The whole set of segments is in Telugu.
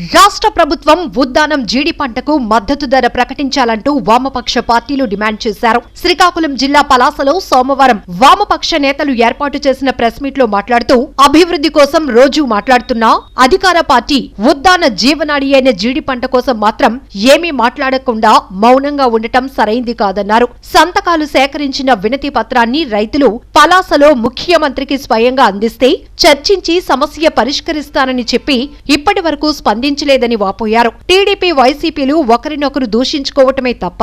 రాష్ట్ర ప్రభుత్వం ఉద్దానం జీడి పంటకు మద్దతు ధర ప్రకటించాలంటూ వామపక్ష పార్టీలు డిమాండ్ చేశారు. శ్రీకాకుళం జిల్లా పలాసలో సోమవారం వామపక్ష నేతలు ఏర్పాటు చేసిన ప్రెస్ మీట్లో మాట్లాడుతూ అభివృద్ధి కోసం రోజు మాట్లాడుతున్నా అధికార పార్టీ ఉద్దాన జీవనాడి అయిన జీడి పంట కోసం మాత్రం ఏమీ మాట్లాడకుండా మౌనంగా ఉండటం సరైంది కాదన్నారు. సంతకాలు సేకరించిన వినతి పత్రాన్ని రైతులు పలాసలో ముఖ్యమంత్రికి స్వయంగా అందిస్తే చర్చించి సమస్య పరిష్కరిస్తానని చెప్పి ఇప్పటి వరకు స్పందించలేదని వాపోయారు. టీడీపీ వైసీపీలు ఒకరినొకరు దూషించుకోవటమే తప్ప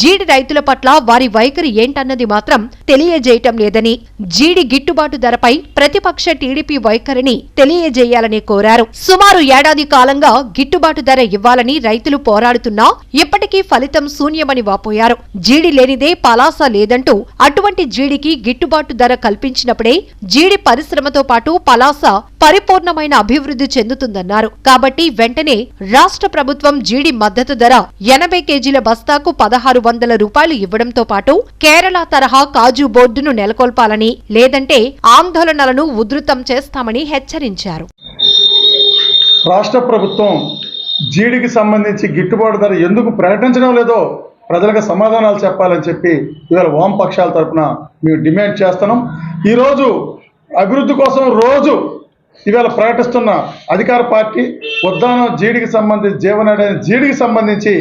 జీడి రైతుల పట్ల వారి వైఖరి ఏంటన్నది మాత్రం తెలియజేయటం లేదని జీడి గిట్టుబాటు ధరపై ప్రతిపక్ష టీడీపీ వైఖరిని తెలియజేయాలని కోరారు. సుమారు ఏడాది కాలంగా గిట్టుబాటు ధర ఇవ్వాలని రైతులు పోరాడుతున్నా ఇప్పటికీ ఫలితం శూన్యమని వాపోయారు. జీడి లేనిదే పలాస లేదంటూ అటువంటి జీడికి గిట్టుబాటు ధర కల్పించినప్పుడే జీడి పరిశ్రమతో పాటు పలాస పరిపూర్ణమైన అభివృద్ధి చెందుతుందన్నారు. కాబట్టి వెంటనే రాష్ట్ర ప్రభుత్వం జీడి మద్దతు ధర ఎనభై కేజీల బస్తాకు పదహారు వందల రూపాయలు ఇవ్వడంతో పాటు కేరళ తరహా కాజు బోర్డును నెలకొల్పాలని లేదంటే ఆందోళనలను ఉధృతం చేస్తామని హెచ్చరించారు. రాష్ట్ర ప్రభుత్వం జీడికి సంబంధించి గిట్టుబాటు ధర ఎందుకు ప్రకటించడం లేదో ప్రజలకు సమాధానాలు చెప్పాలని చెప్పి ఇవాళ వామపక్షాల తరపున మేము డిమాండ్ చేస్తున్నాం. ఈరోజు అభివృద్ధి కోసం రోజు ఇవాళ ప్రకటిస్తున్న అధికార పార్టీ ఉద్దానం జీడికి సంబంధించి జీవనాడి అనే జీడికి సంబంధించి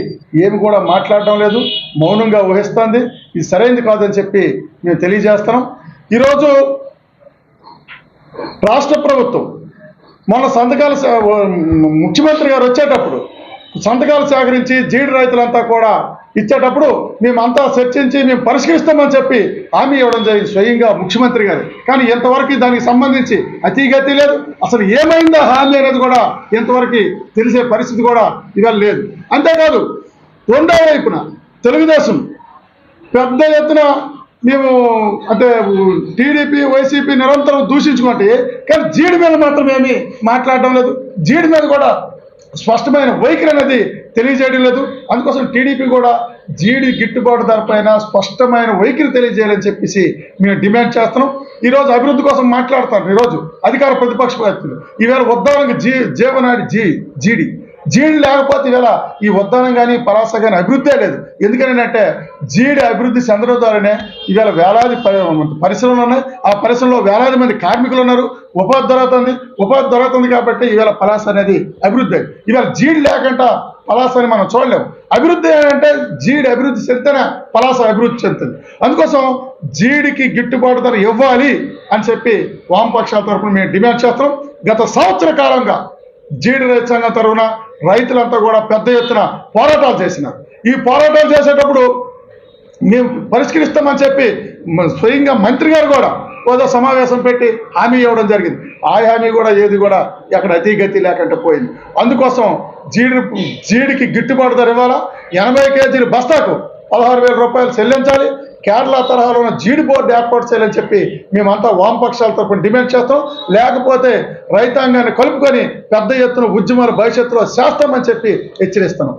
ఏమి కూడా మాట్లాడడం లేదు మౌనంగా ఊహిస్తుంది. ఇది సరైనది కాదని చెప్పి మేము తెలియజేస్తున్నాం. ఈరోజు రాష్ట్ర ప్రభుత్వం మొన్న సంతకాలు ముఖ్యమంత్రి గారు వచ్చేటప్పుడు సంతకాలు సేకరించి జీడి రైతులంతా కూడా ఇచ్చేటప్పుడు మేమంతా చర్చించి మేము పరిష్కరిస్తామని చెప్పి హామీ ఇవ్వడం జరిగింది స్వయంగా ముఖ్యమంత్రి గారు. కానీ ఇంతవరకు దానికి సంబంధించి అతిగతి లేదు అసలు ఏమైందా హామీ అనేది కూడా ఇంతవరకు తెలిసే పరిస్థితి కూడా ఇవాళ లేదు. అంతేకాదు రెండో వైపున తెలుగుదేశం పెద్ద ఎత్తున మేము అంటే టీడీపీ వైసీపీ నిరంతరం దూషించుకుంటే కానీ జీడి మీద మాత్రం ఏమీ మాట్లాడడం లేదు. జీడి మీద కూడా స్పష్టమైన వైఖరి అనేది తెలియజేయడం లేదు. అందుకోసం టీడీపీ కూడా జీడి గిట్టుబాటు ధరపైన స్పష్టమైన వైఖరి తెలియజేయాలని చెప్పేసి మేము డిమాండ్ చేస్తున్నాం. ఈరోజు అభివృద్ధి కోసం మాట్లాడతారు. ఈరోజు అధికార ప్రతిపక్ష పార్టీలు ఈవేళ ఉద్దానం జీ జీవనాడి జీ జీడి. జీడి లేకపోతే ఈవేళ ఈ ఉద్దానం కానీ పరాస కానీ అభివృద్ధే లేదు. ఎందుకనంటే జీడి అభివృద్ధి చెందడం ద్వారానే ఈవేళ వేలాది పరిశ్రమలు ఉన్నాయి. ఆ పరిశ్రమలో వేలాది మంది కార్మికులు ఉన్నారు. ఉపాధి దొరుకుతుంది. ఉపాధి దొరుకుతుంది కాబట్టి ఈవేళ పలాస అనేది అభివృద్ధి. అయింది. ఇవాళ జీడి లేకుండా పలాస అని మనం చూడలేము అభివృద్ధి అంటే జీడి అభివృద్ధి చెందితేనే పలాస అభివృద్ధి చెందుతుంది. అందుకోసం జీడికి గిట్టుబాటు ధర ఇవ్వాలి అని చెప్పి వామపక్షాల తరఫున మేము డిమాండ్ చేస్తాం. గత సంవత్సర కాలంగా జీడి రైతాంగం తరఫున రైతులంతా కూడా పెద్ద ఎత్తున పోరాటాలు చేసినారు. ఈ పోరాటాలు చేసేటప్పుడు మేము పరిష్కరిస్తామని చెప్పి స్వయంగా మంత్రి గారు కూడా హోదా సమావేశం పెట్టి హామీ ఇవ్వడం జరిగింది. ఆ హామీ కూడా ఏది కూడా ఎక్కడ అతిగతి లేకుండా పోయింది. అందుకోసం జీడి జీడికి గిట్టుబాటు ధర ఇవ్వాలా? ఎనభై కేజీల బస్తాకు పదహారు వేల రూపాయలు చెల్లించాలి. కేరళ తరహాలో ఉన్న జీడి బోర్డు ఏర్పాటు చేయాలని చెప్పి మేమంతా వామపక్షాల తరపున డిమాండ్ చేస్తాం. లేకపోతే రైతాంగాన్ని కలుపుకొని పెద్ద ఎత్తున ఉద్యమాలు భవిష్యత్తులో చేస్తామని చెప్పి హెచ్చరిస్తున్నాం.